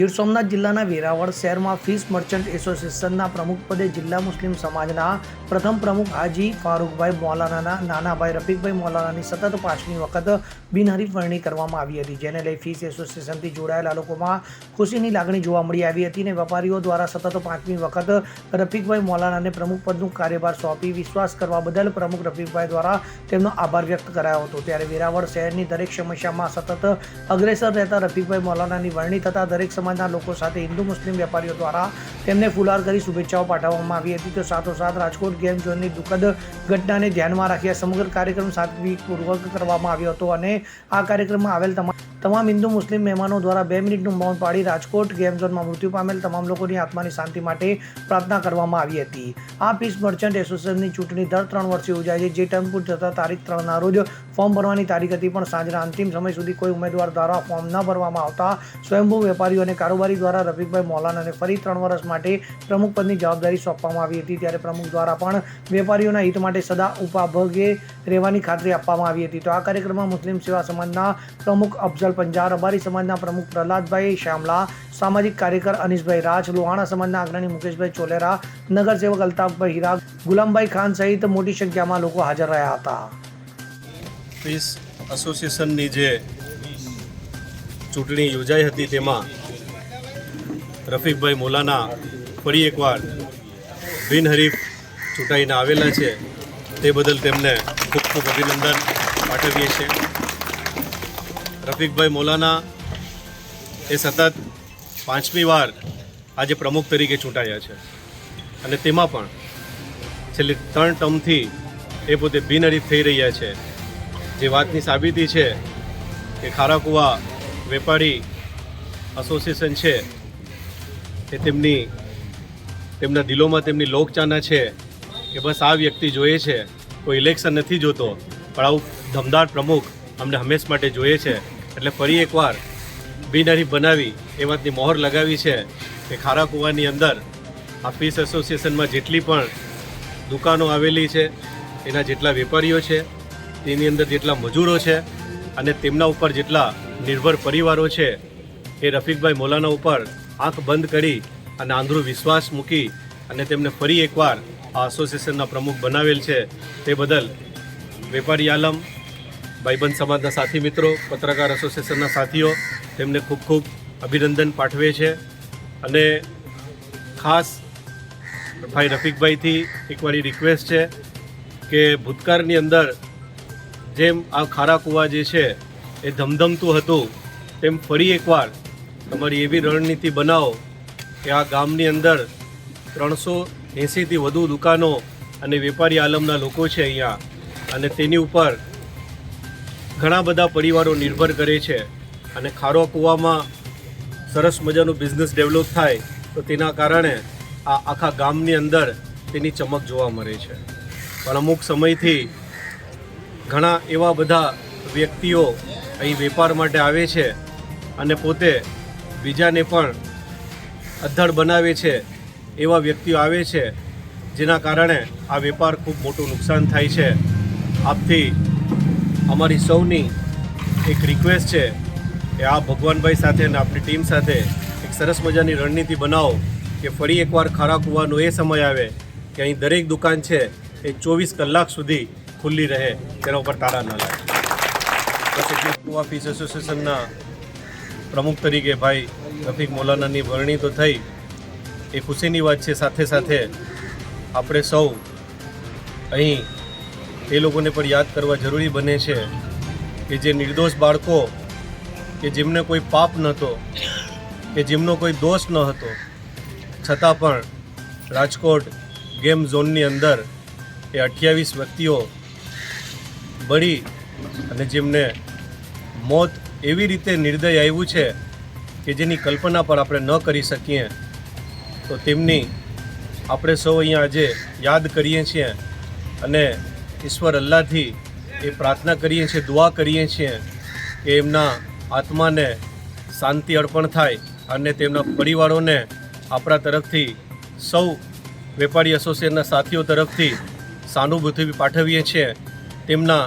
ગીર સોમનાથ જિલ્લાના વેરાવળ શહેરમાં fish merchant એસોસિએશનના પ્રમુખ પદે જિલ્લા મુસ્લિમ સમાજના પ્રથમ પ્રમુખ હાજી ફારૂકભાઈ મોલાનાના, નાનાભાઈ રફીકભાઈ મોલાનાની સતત પાંચમી વખત બિનહરીફ વરણી કરવામાં આવી હતી, જેને લઈ ફિશ એસોસિએશનથી જોડાયેલા લોકોમાં ખુશીની લાગણી જોવા મળી આવી હતી અને વેપારીઓ દ્વારા સતત પાંચમી વખત રફીકભાઈ મોલાનાને પ્રમુખ પદનું કાર્યભાર સોંપી વિશ્વાસ કરવા બદલ પ્રમુખ રફીકભાઈ દ્વારા તેમનો આભાર વ્યક્ત કરાયો હતો. ત્યારે વેરાવળ શહેરની દરેક સમસ્યામાં સતત અગ્રેસર રહેતા રફીકભાઈ મૌલાનાની વરણી થતા દરેક સમાજના લોકો સાથે હિન્દુ મુસ્લિમ વેપારીઓ દ્વારા તેમને ફુલાર કરી શુભેચ્છાઓ પાઠવવામાં આવી હતી. તો સાથોસાથ રાજકોટ ગેમ ઝોનની દુઃખદ ઘટનાને ધ્યાનમાં રાખી સમગ્ર કાર્યક્રમ સાત્વિકપૂર્વક કરવામાં આવ્યો હતો અને આ કાર્યક્રમમાં આવેલ તમામ તમામ હિન્દુ મુસ્લિમ મહેમાનો દ્વારા બે મિનિટનું મૌન પાડી રાજકોટ ગેમ ઝોનમાં મૃત્યુ પામેલ તમામ લોકોની આત્માની શાંતિ માટે પ્રાર્થના કરવામાં આવી હતી. આ પીસ મર્ચન્ટ એસોસિએશનની ચૂંટણી દર ત્રણ વર્ષે યોજાય છે. જે ટર્મ પૂર થતાં તારીખ ત્રણના રોજ ફોર્મ ભરવાની તારીખ હતી, પણ સાંજના અંતિમ સમય સુધી કોઈ ઉમેદવાર દ્વારા ફોર્મ ન ભરવામાં આવતા સ્વયંભૂ વેપારીઓ અને કારોબારી દ્વારા રફીકભાઈ મૌલાનાને ફરી ત્રણ વર્ષ માટે પ્રમુખ પદની જવાબદારી સોંપવામાં આવી હતી. ત્યારે પ્રમુખ દ્વારા પણ વેપારીઓના હિત માટે સદા ઉપાભગે રહેવાની ખાતરી આપવામાં આવી હતી. તો આ કાર્યક્રમમાં મુસ્લિમ સેવા સમાજના પ્રમુખ અફઝલ પંજા રબારી સમાજના પ્રમુખ પ્રહલાદભાઈ શ્યામલા, સામાજિક કાર્યકર અનિશભાઈ રાજ, લોહાણા સમાજના અગ્રણી મુકેશભાઈ ચોલેરા, નગરસેવક અલ્તાફભાઈ હીરા, ગુલામભાઈ ખાન સહિત મોટી સંખ્યામાં લોકો હાજર રહ્યા હતા. એસોસિએશનની જે ચૂંટણી યોજાઈ હતી તેમાં રફીકભાઈ મોલાના ફરી એકવાર બિનહરીફ ચૂંટાઈને આવેલા છે. તે બદલ તેમને ખૂબ ખૂબ અભિનંદન પાઠવીએ છીએ. રફીકભાઈ મોલાના એ સતત પાંચમી વાર આજે પ્રમુખ તરીકે ચૂંટાયા છે. અને તેમાં પણ છેલ્લી ત્રણ ટર્મથી એ પોતે બિનહરીફ થઈ રહ્યા છે. જે વાતની સાબિતી છે કે ખારાકુવા વેપારી એસોસિએશન છે એ તેમની તેમના દિલોમાં તેમની લોકચાના છે કે બસ આ વ્યક્તિ જોઈએ છે. કોઈ ઇલેક્શન નથી જોતો, પણ આવું ધમદાર પ્રમુખ અમને હંમેશ માટે જોઈએ છે. એટલે ફરી એકવાર બિનહરી બનાવી એ વાતની મોહર લગાવી છે કે ખારા કૂવાની અંદર આ ફીસ એસોસિએશનમાં જેટલી પણ દુકાનો આવેલી છે, એના જેટલા વેપારીઓ છે, તેની અંદર જેટલા મજૂરો છે અને તેમના ઉપર જેટલા નિર્ભર પરિવારો છે, એ રફીકભાઈ મોલાના ઉપર આંખ બંધ કરી અને આંધળો વિશ્વાસ મૂકી અને તેમને ફરી એકવાર આ એસોસિએશનના પ્રમુખ બનાવેલ છે. તે બદલ વેપારી આલમ ભાઈબંધ સમાજના સાથી મિત્રો, પત્રકાર એસોસિએશનના સાથીઓ, તેમને ખૂબ ખૂબ અભિનંદન પાઠવે છે. અને ખાસ ભાઈ રફીકભાઈથી એક મારી રિક્વેસ્ટ છે કે ભૂતકાળની અંદર જેમ આ ખારા કૂવા જે છે એ ધમધમતું હતું, તેમ ફરી એકવાર તમારી એવી રણનીતિ બનાવો કે આ ગામની અંદર ત્રણસો એંસીથી વધુ દુકાનો અને વેપારી આલમના લોકો છે અહીંયા. અને તેની ઉપર ઘણા બધા પરિવારો નિર્ભર કરે છે અને ખારો કૂવામાં સરસ મજાનું બિઝનેસ ડેવલપ થાય તો તેના કારણે આ આખા ગામની અંદર તેની ચમક જોવા મળે છે. પણ અમુક સમયથી ઘણા એવા બધા વ્યક્તિઓ અહીં વેપાર માટે આવે છે અને પોતે બીજાને પણ અદ્ધડ બનાવે છે એવા વ્યક્તિઓ આવે છે જેના કારણે આ વેપાર ખૂબ મોટું નુકસાન થાય છે. આપથી અમારી સૌની એક રિક્વેસ્ટ છે કે આ ભગવાનભાઈ સાથે અને આપણી ટીમ સાથે એક સરસ મજાની રણનીતિ બનાવો કે ફરી એકવાર ખારા કૂવાનો એ સમય આવે કે અહીં દરેક દુકાન છે એ ચોવીસ કલાક સુધી ખુલ્લી રહે, તેના ઉપર તાળા ન લાગે. પછી કુવા ફીસ એસોસિએશનના પ્રમુખ તરીકે ભાઈ રફીક મૌલાનાની વરણી તો થઈ. એ ખુશીની વાત છે, સાથે સાથે આપણે સૌ અહીં એ લોકોને પણ યાદ કરવા જરૂરી બને છે કે જે નિર્દોષ બાળકો, કે જેમને કોઈ પાપ નહોતો, કે જેમનો કોઈ દોષ ન હતો છતાં પણ રાજકોટ ગેમ ઝોનની અંદર એ અઠ્યાવીસ વ્યક્તિઓ બળી અને જેમને મોત એવી રીતે નિર્દય આવ્યું છે કે જેની કલ્પના પણ આપણે ન કરી શકીએ, તો તેમની આપણે સૌ અહીંયા આજે યાદ કરીએ છીએ અને ઈશ્વર અલ્લાહથી એ પ્રાર્થના કરીએ છીએ, દુઆ કરીએ છીએ કે એમના આત્માને શાંતિ અર્પણ થાય અને તેમના પરિવારોને આપણા તરફથી, સૌ વેપારી એસોસિએશનના સાથીઓ તરફથી સાનુભૂતિ પાઠવીએ છીએ. તેમના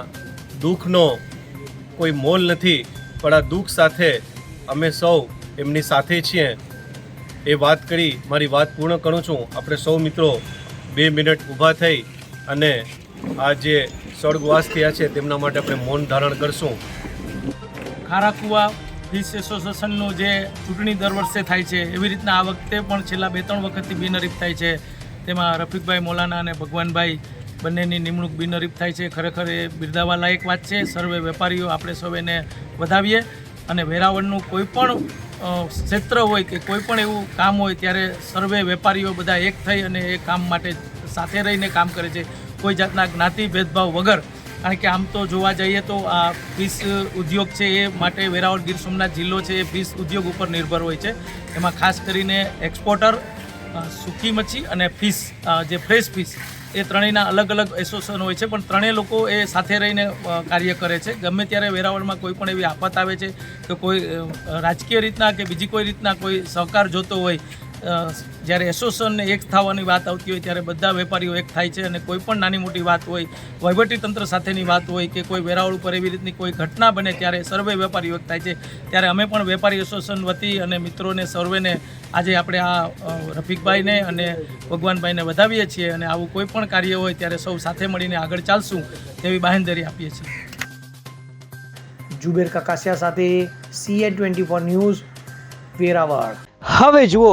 દુઃખનો કોઈ મોલ નથી, પણ આ દુઃખ સાથે અમે સૌ એમની સાથે છીએ. એ વાત કરી, મારી વાત પૂર્ણ કરું છું. આપણે સૌ મિત્રો બે મિનિટ ઊભા થઈ અને આ જે સ્વર્ગવાસ થયા છે, તેમના માટે આપણે મૌન ધારણ કરશું. ખારાકુવા ફિશ એસોસિએશનનું જે ચૂંટણી દર વર્ષે થાય છે, એવી રીતના આ વખતે પણ છેલ્લા બે ત્રણ વખતથી બિનહરીફ થાય છે. તેમાં રફીકભાઈ મોલાના અને ભગવાનભાઈ બંનેની નિમણૂક બિનહરીફ થાય છે. ખરેખર એ બિરદાવા લાયક વાત છે. સર્વે વેપારીઓ આપણે સૌ વધાવીએ અને વેરાવળનું કોઈ પણ ક્ષેત્ર હોય કે કોઈ પણ એવું કામ હોય, ત્યારે સર્વે વેપારીઓ બધા એક થઈ અને એ કામ માટે સાથે રહીને કામ કરે છે. કોઈ જાતના જ્ઞાતિ ભેદભાવ વગર. કારણ કે આમ તો જોવા જઈએ તો આ ફિશ ઉદ્યોગ છે એ માટે વેરાવળ ગીર સોમનાથ જિલ્લો છે એ ફિશ ઉદ્યોગ ઉપર નિર્ભર હોય છે. એમાં ખાસ કરીને એક્સપોર્ટર સૂકી મચ્છી અને ફિશ જે ફ્રેશ ફિશ, એ ત્રણેયના અલગ અલગ એસોસિએશન હોય છે. પણ ત્રણેય લોકો એ સાથે રહીને કાર્ય કરે છે. ગમે ત્યારે વેરાવળમાં કોઈ પણ એવી આફત આવે છે કે કોઈ રાજકીય રીતના કે બીજી કોઈ રીતના કોઈ સહકાર જોતો હોય જ્યારે એસોસિએશનને એક થવાની વાત આવતી હોય ત્યારે બધા વેપારીઓ એક થાય છે અને કોઈ પણ નાની મોટી વાત હોય વહીવટી તંત્ર સાથેની વાત હોય કે કોઈ વેરાવળ ઉપર એવી રીતની કોઈ ઘટના બને ત્યારે સર્વે વેપારીઓ એક થાય છે. ત્યારે અમે પણ વેપારી એસોસિએશન વતી અને મિત્રોને સર્વેને આજે આપણે આ રફીકભાઈને અને ભગવાનભાઈને વધાવીએ છીએ અને આવું કોઈ પણ કાર્ય હોય ત્યારે સૌ સાથે મળીને આગળ ચાલશું તેવી બાહેંધરી આપીએ છીએ. જુબેર કકાસિયા સાથે CA twenty four news Veraval. હવે જુઓ